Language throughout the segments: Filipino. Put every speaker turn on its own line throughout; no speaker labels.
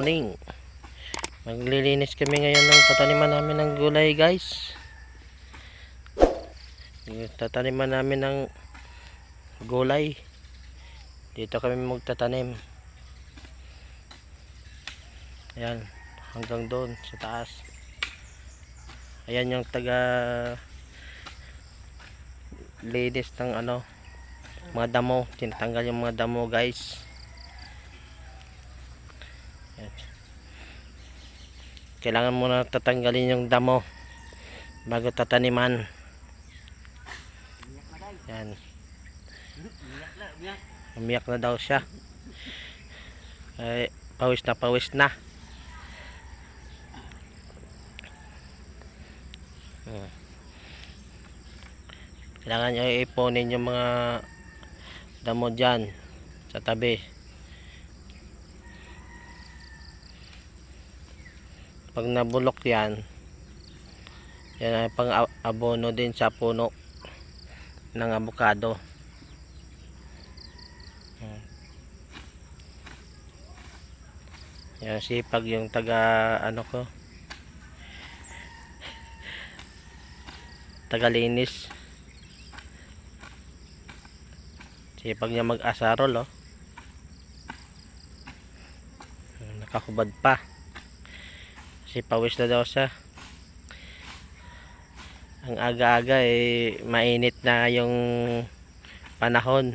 Morning. Maglilinis kami ngayon ng tataniman namin ng gulay, guys. Tataniman namin ng gulay. Dito kami magtatanim. Ayan, hanggang doon sa taas. Ayan yung taga linis ng ano mga damo tinatanggal yung mga damo guys Yan. Kailangan muna tatanggalin yung damo bago tataniman. Yan. Umiyak na daw siya. Ay pawis na pawis na. Hmm. kailangan nyo iponin yung mga damo dyan sa tabi pag nabulok yan yan ay pang abono din sa puno ng abukado Hmm. yan sipag yung taga ano ko tagalinis Sipag niya mag-asarol, oh. Nakahubad pa. Kasi pawis na daw siya. Ang aga-aga, eh, mainit na yung panahon.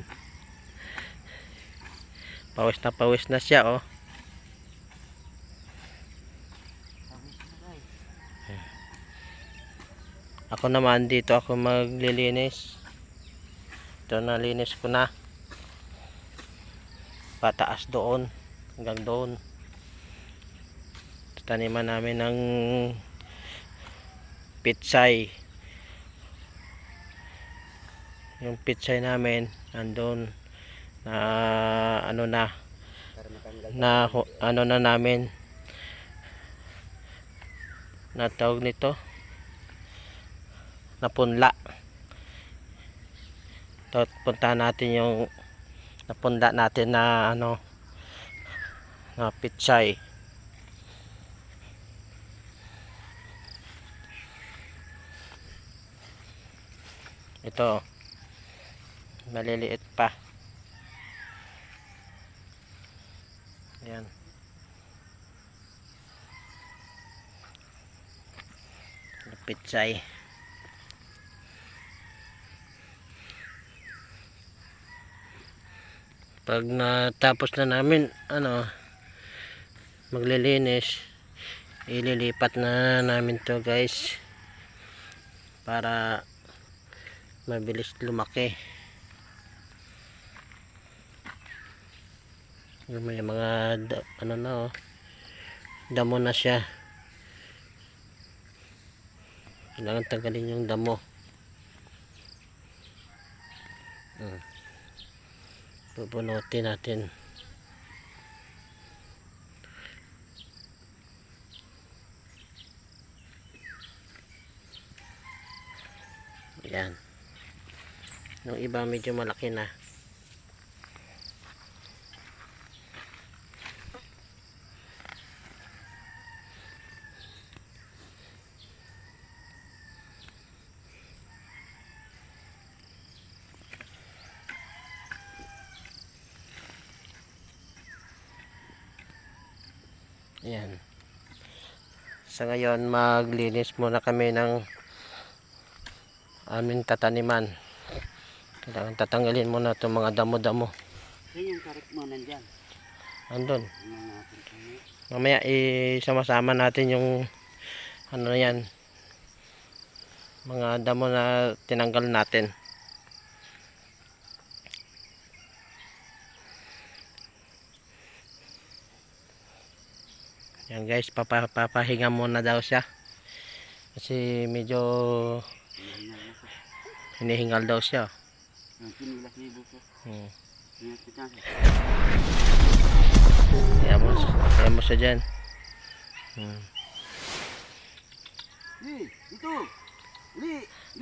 Pawis na pawis na siya, oh. Ako naman dito ako maglilinis. Ito nalinis ko na. Pataas doon. Hanggang doon. Taniman namin ng pitsay. Yung pitsay namin andun na ano na na ano na namin na tawag nito napunla Tot puntahan natin yung napunda natin na ano na pitsay. Ito maliliit pa. Ayan. Na Pitsay. pag natapos na namin ano maglilinis ililipat na namin to guys para mabilis lumaki may mga ano na oh damo na siya kailangan tanggalin yung damo hmm. Pupunutin natin. Yan. Yung iba medyo malaki na. Yan. Sa ngayon, maglinis muna kami ng aming tataniman. Kailangan tatanggalin muna itong mga damo-damo.
Yan yung karik mo nandyan.
Andun. Mamaya, isama-sama natin yung ano na yan. Mga damo na tinanggal natin. Yan guys, papa, papahinga muna daw siya. Kasi medyo
hinihingal
daw siya. Hmm. Kaya mo, kaya mo siya dyan. Hmm.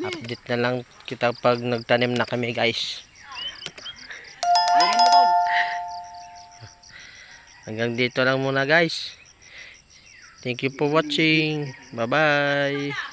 Update na lang kita pag nagtanim na kami guys. Hanggang dito lang muna guys. Thank you for watching. Bye bye.